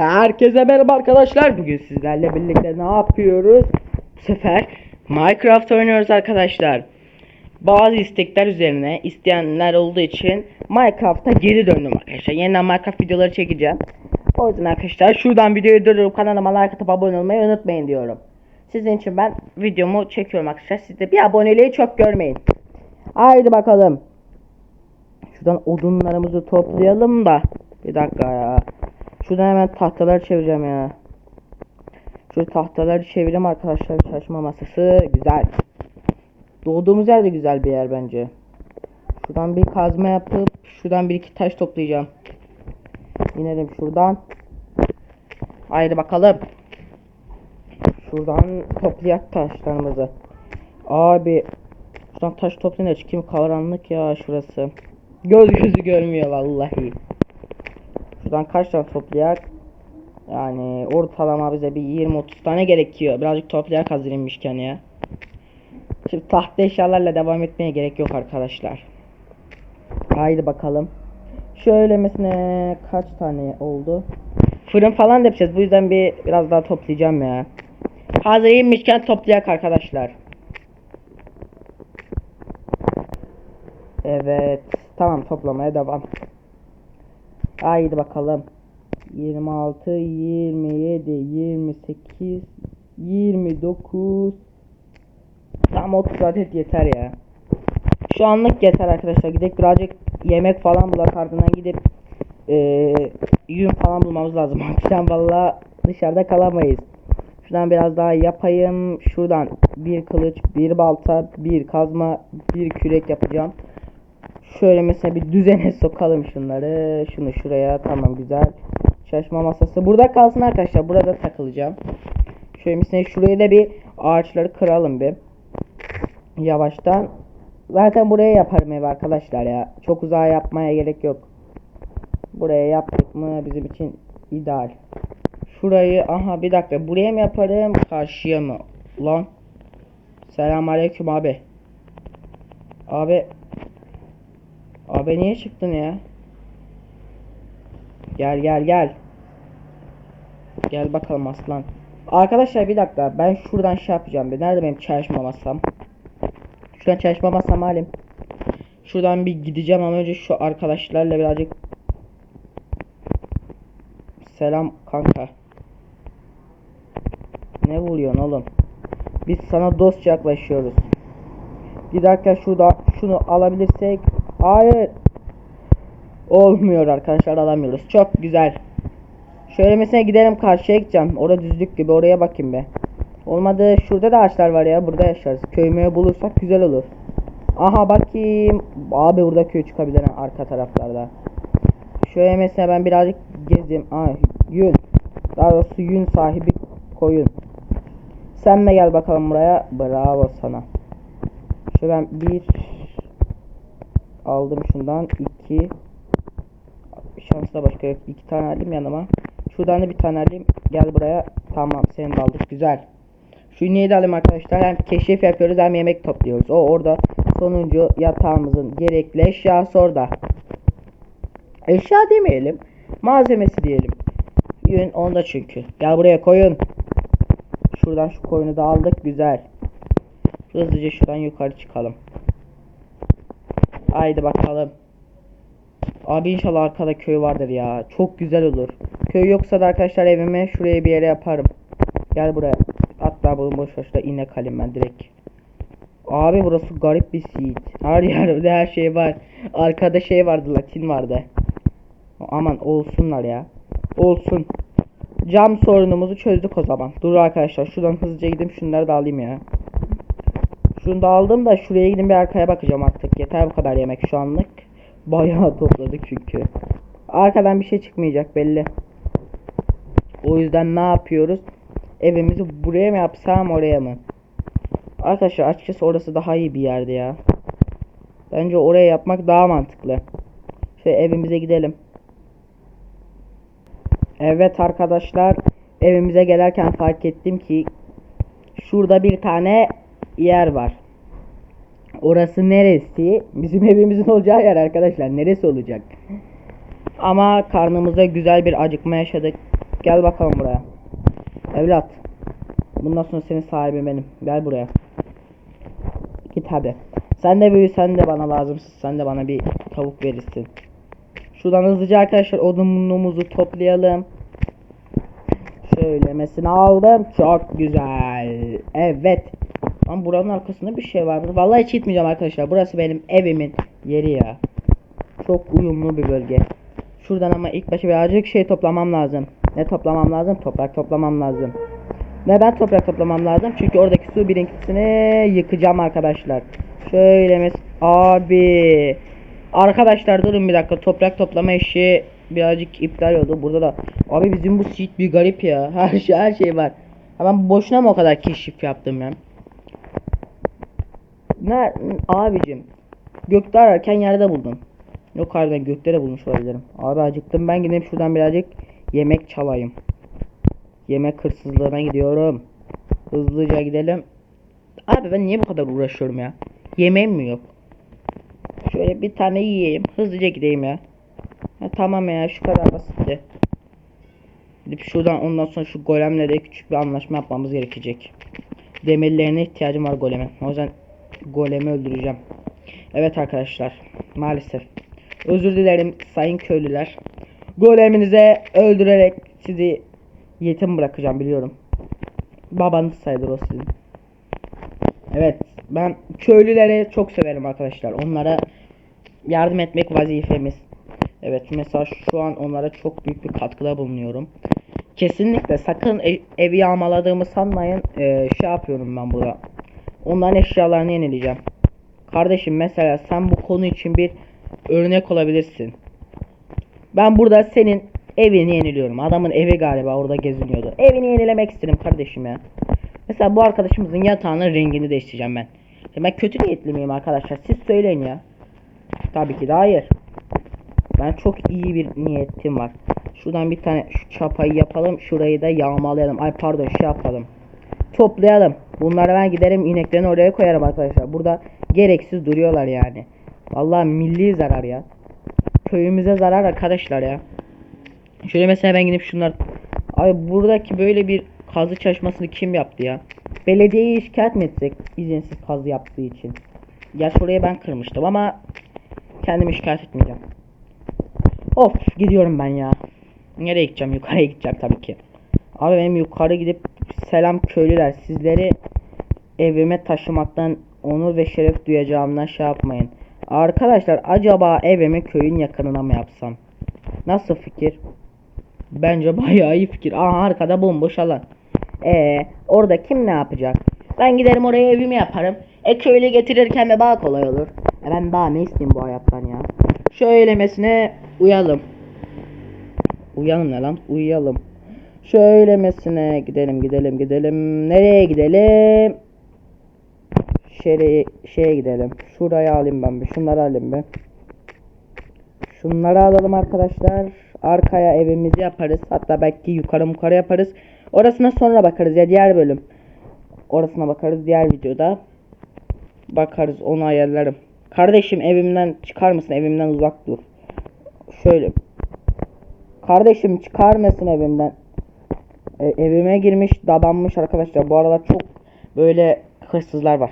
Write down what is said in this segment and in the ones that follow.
Herkese merhaba arkadaşlar. Bugün sizlerle birlikte ne yapıyoruz? Bu sefer Minecraft oynuyoruz arkadaşlar. Bazı istekler üzerine isteyenler olduğu için Minecraft'a geri döndüm arkadaşlar. Yeniden Minecraft videoları çekeceğim. O yüzden arkadaşlar şuradan videoyu durdurup kanalıma like atıp abone olmayı unutmayın diyorum. Sizin için ben videomu çekiyorum arkadaşlar. Siz de bir aboneliği çok görmeyin. Haydi bakalım. Şuradan odunlarımızı toplayalım da. Bir dakika ya. Şuradan hemen tahtaları çevireceğim ya. Şu tahtaları çevireyim arkadaşlar. Çalışma masası güzel. Doğduğumuz yer de güzel bir yer bence. Şuradan bir kazma yapıp şuradan bir iki taş toplayacağım. İnelim şuradan. Haydi bakalım. Şuradan toplayak taşlarımızı. Abi şuradan taş toplayınca çıkayım karanlık ya şurası. Göz gözü görmüyor vallahi. Şuradan kaç tane toplayak? Yani ortalama bize bir 20-30 tane gerekiyor. Birazcık toplayak hazırlanmışken ya. Şimdi tahta eşyalarla devam etmeye gerek yok arkadaşlar. Haydi bakalım. Şöyle mesela kaç tane oldu? Fırın falan da yapacağız. Bu yüzden bir biraz daha toplayacağım ya. Hazır inmişken toplayak arkadaşlar. Evet. Tamam toplamaya devam. Haydi bakalım. 26, 27, 28, 29. Tam 30 adet yeter ya. Şu anlık yeter arkadaşlar. Gidip birazcık yemek falan bulak ardından gidip eee yün falan bulmamız lazım. Akşam valla dışarıda kalamayız. Şuradan biraz daha yapayım. Şuradan bir kılıç, bir balta, bir kazma, bir kürek yapacağım. Şöyle mesela bir düzene sokalım şunları. Şunu şuraya tamam güzel. Çalışma masası. Burada kalsın arkadaşlar. Burada takılacağım. Şöyle mesela şuraya da bir ağaçları kıralım bir. Yavaştan. Zaten buraya yaparım ev arkadaşlar ya. Çok uzağa yapmaya gerek yok. Buraya yaptık mı bizim için ideal. Şurayı aha bir dakika buraya mı yaparım karşıya mı? Lan. Selamünaleyküm abi. Abi Abi niye çıktın ya? Gel gel gel. Gel bakalım aslan. Arkadaşlar bir dakika ben şuradan şey yapacağım. Bir. Nerede benim çalışma masam? Şuradan çalışma masam halim. Şuradan bir gideceğim ama önce şu arkadaşlarla birazcık Selam kanka. Ne vuruyorsun oğlum? Biz sana dostça yaklaşıyoruz. Bir dakika şurada şunu alabilirsek Hayır. Olmuyor arkadaşlar alamıyoruz. Çok güzel. Şöyle mesela gidelim karşıya gideceğim. Orada düzlük gibi oraya bakayım be. Olmadı şurada da ağaçlar var ya burada yaşarız. Köymeye bulursak güzel olur. Aha bakayım. Abi burada köy çıkabilir arka taraflarda. Şöyle mesela ben birazcık gezeyim. Ay yün. Daha doğrusu yün sahibi koyun. Sen mi gel bakalım buraya. Bravo sana. Şöyle ben bir aldım şundan iki. Şansla başka yok. İki tane alayım yanıma. Şuradan da bir tane alayım. Gel buraya. Tamam seni de aldık. Güzel. Şu niye de alayım arkadaşlar. Hem keşif yapıyoruz hem yemek topluyoruz. O orada sonuncu yatağımızın gerekli eşyası orada. Eşya demeyelim malzemesi diyelim. Yün onda çünkü. Gel buraya koyun. Şuradan şu koyunu da aldık. Güzel. Hızlıca şuradan yukarı çıkalım Haydi bakalım. Abi inşallah arkada köy vardır ya. Çok güzel olur. Köy yoksa da arkadaşlar evime şuraya bir yere yaparım. Gel buraya. Hatta bunu boş başta inek alayım ben direkt. Abi burası garip bir seed. Her yerde her şey var. Arkada şey vardı latin vardı. Aman olsunlar ya. Olsun. Cam sorunumuzu çözdük o zaman. Dur arkadaşlar şuradan hızlıca gidip şunları da alayım ya. Şunu da aldım da şuraya gidin bir arkaya bakacağım artık. Yeter bu kadar yemek şu anlık. Bayağı topladık çünkü. Arkadan bir şey çıkmayacak belli. O yüzden ne yapıyoruz? Evimizi buraya mı yapsam oraya mı? Arkadaşlar açıkçası orası daha iyi bir yerde ya. Bence oraya yapmak daha mantıklı. Şöyle evimize gidelim. Evet arkadaşlar. Evimize gelirken fark ettim ki şurada bir tane yer var. Orası neresi? Bizim evimizin olacağı yer arkadaşlar. Neresi olacak? Ama karnımıza güzel bir acıkma yaşadık. Gel bakalım buraya. Evlat. Bundan sonra senin sahibin benim. Gel buraya. Git hadi. Sen de büyü sen de bana lazımsın. Sen de bana bir tavuk verirsin. Şuradan hızlıca arkadaşlar odunumuzu toplayalım. Şöyle mesela aldım. Çok güzel. Evet. Ama buranın arkasında bir şey var. Vallahi hiç gitmeyeceğim arkadaşlar. Burası benim evimin yeri ya. Çok uyumlu bir bölge. Şuradan ama ilk başta birazcık şey toplamam lazım. Ne toplamam lazım? Toprak toplamam lazım. Neden toprak toplamam lazım? Çünkü oradaki su birikintisini yıkacağım arkadaşlar. Şöyle mes abi. Arkadaşlar durun bir dakika. Toprak toplama işi birazcık iptal oldu. Burada da abi bizim bu seed bir garip ya. Her şey her şey var. Ben boşuna mı o kadar keşif yaptım ya? Ne abicim? Gökte ararken yerde buldum. Yok harbiden gökte de bulmuş olabilirim. Abi acıktım ben gidip şuradan birazcık yemek çalayım. Yemek hırsızlığına gidiyorum. Hızlıca gidelim. Abi ben niye bu kadar uğraşıyorum ya? Yemeğim mi yok? Şöyle bir tane yiyeyim. Hızlıca gideyim ya. Ha, tamam ya şu kadar basitti. Gidip şuradan ondan sonra şu golemle de küçük bir anlaşma yapmamız gerekecek. Demirlerine ihtiyacım var goleme. O yüzden golemi öldüreceğim. Evet arkadaşlar. Maalesef. Özür dilerim sayın köylüler. Goleminize öldürerek sizi yetim bırakacağım biliyorum. Babanız sayılır o sizin. Evet ben köylülere çok severim arkadaşlar. Onlara yardım etmek vazifemiz. Evet mesela şu an onlara çok büyük bir katkıda bulunuyorum. Kesinlikle sakın ev- evi yağmaladığımı sanmayın. Ee, şey yapıyorum ben burada. Onların eşyalarını yenileyeceğim. Kardeşim mesela sen bu konu için bir örnek olabilirsin. Ben burada senin evini yeniliyorum. Adamın evi galiba orada geziniyordu. Evini yenilemek istedim kardeşim ya. Mesela bu arkadaşımızın yatağının rengini değiştireceğim ben. Ya Ben kötü niyetli miyim arkadaşlar? Siz söyleyin ya. Tabii ki de hayır. Ben çok iyi bir niyetim var. Şuradan bir tane şu çapayı yapalım. Şurayı da yağmalayalım. Ay pardon şey yapalım. Toplayalım. Bunları ben giderim ineklerini oraya koyarım arkadaşlar. Burada gereksiz duruyorlar yani. Vallahi milli zarar ya. Köyümüze zarar arkadaşlar ya. Şöyle mesela ben gidip şunlar Ay buradaki böyle bir kazı çalışmasını kim yaptı ya? Belediyeye şikayet mi etsek izinsiz kazı yaptığı için? Gerçi orayı ben kırmıştım ama kendimi şikayet etmeyeceğim. Of gidiyorum ben ya. Nereye gideceğim? Yukarıya gideceğim tabii ki. Abi benim yukarı gidip selam köylüler sizleri evime taşımaktan onur ve şeref duyacağımdan şey yapmayın. Arkadaşlar acaba evimi köyün yakınına mı yapsam? Nasıl fikir? Bence bayağı iyi fikir. Aha arkada bomboş alan. Ee, orada kim ne yapacak? Ben giderim oraya evimi yaparım. E köylü getirirken de daha kolay olur. E ben daha ne isteyeyim bu hayattan ya? Şöylemesine uyalım. Uyalım ne lan? Uyuyalım. Şöylemesine gidelim gidelim gidelim. Nereye gidelim? Şeye, şeye gidelim. Şuraya alayım ben bir. Şunları alayım bir. Şunları alalım arkadaşlar. Arkaya evimizi yaparız. Hatta belki yukarı yukarı yaparız. Orasına sonra bakarız ya diğer bölüm. Orasına bakarız diğer videoda. Bakarız onu ayarlarım. Kardeşim evimden çıkar mısın? Evimden uzak dur. Şöyle. Kardeşim çıkar mısın evimden? E, evime girmiş dadanmış arkadaşlar. Bu aralar çok böyle hırsızlar var.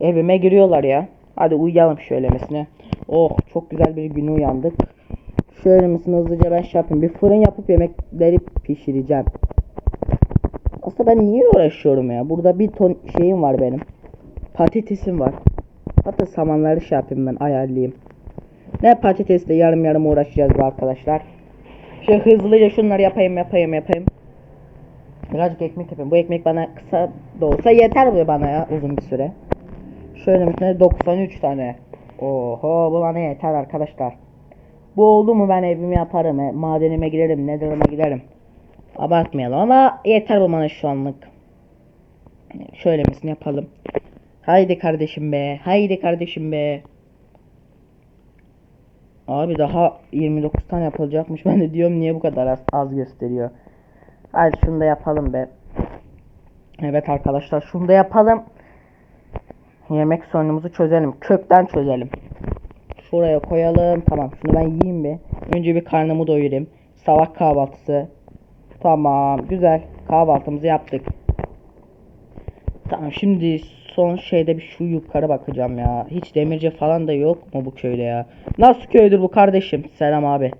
Evime giriyorlar ya. Hadi uyuyalım şöylemesine. Oh çok güzel bir güne uyandık. Şöyle misin hızlıca ben şey yapayım. Bir fırın yapıp yemekleri pişireceğim. Aslında ben niye uğraşıyorum ya? Burada bir ton şeyim var benim. Patatesim var. Hatta samanları şey yapayım ben ayarlayayım. Ne patatesle yarım yarım uğraşacağız bu arkadaşlar. Şöyle hızlıca şunları yapayım yapayım yapayım. Birazcık ekmek yapayım. Bu ekmek bana kısa da olsa yeter bu bana ya uzun bir süre. Mesela 93 tane. Oho bu bana yeter arkadaşlar. Bu oldu mu ben evimi yaparım. e, Madenime giderim. Nether'ıma giderim. Abartmayalım ama yeter bu bana şu anlık. Şöylemesini yapalım. Haydi kardeşim be. Haydi kardeşim be. Abi daha 29 tane yapılacakmış. Ben de diyorum niye bu kadar az, az gösteriyor. Hadi şunu da yapalım be. Evet arkadaşlar şunu da yapalım. Yemek sorunumuzu çözelim. Kökten çözelim. Şuraya koyalım. Tamam şunu ben yiyeyim bir. Önce bir karnımı doyurayım. Sabah kahvaltısı. Tamam güzel. Kahvaltımızı yaptık. Tamam şimdi son şeyde bir şu yukarı bakacağım ya. Hiç demirci falan da yok mu bu köyde ya? Nasıl köydür bu kardeşim? Selam abi.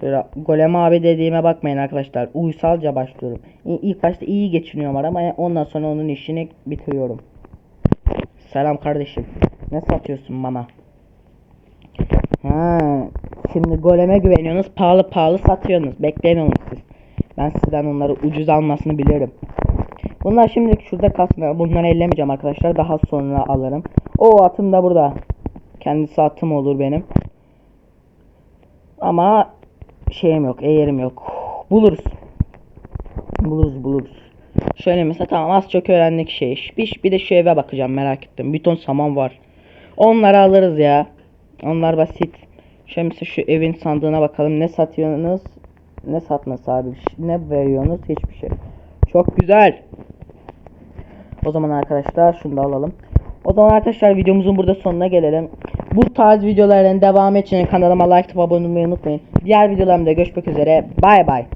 Şöyle golem abi dediğime bakmayın arkadaşlar. Uysalca başlıyorum. İlk başta iyi geçiniyorum ama ondan sonra onun işini bitiriyorum. Selam kardeşim. Ne satıyorsun bana? Ha, şimdi goleme güveniyorsunuz. Pahalı pahalı satıyorsunuz. Beklemiyorsunuz siz. Ben sizden onları ucuz almasını bilirim. Bunlar şimdi şurada kalsın. Bunları ellemeyeceğim arkadaşlar. Daha sonra alırım. O atım da burada. Kendisi atım olur benim. Ama şeyim yok. Eğerim yok. Buluruz. Buluruz buluruz. Şöyle mesela tamam az çok öğrendik şey. Bir, bir de şu eve bakacağım merak ettim. Bir ton saman var. Onları alırız ya. Onlar basit. Mesela şu evin sandığına bakalım. Ne satıyorsunuz? Ne satması abi? Ne veriyorsunuz? Hiçbir şey. Çok güzel. O zaman arkadaşlar şunu da alalım. O zaman arkadaşlar videomuzun burada sonuna gelelim. Bu tarz videoların devamı için kanalıma like atıp abone olmayı unutmayın. Diğer videolarımda görüşmek üzere. Bay bay.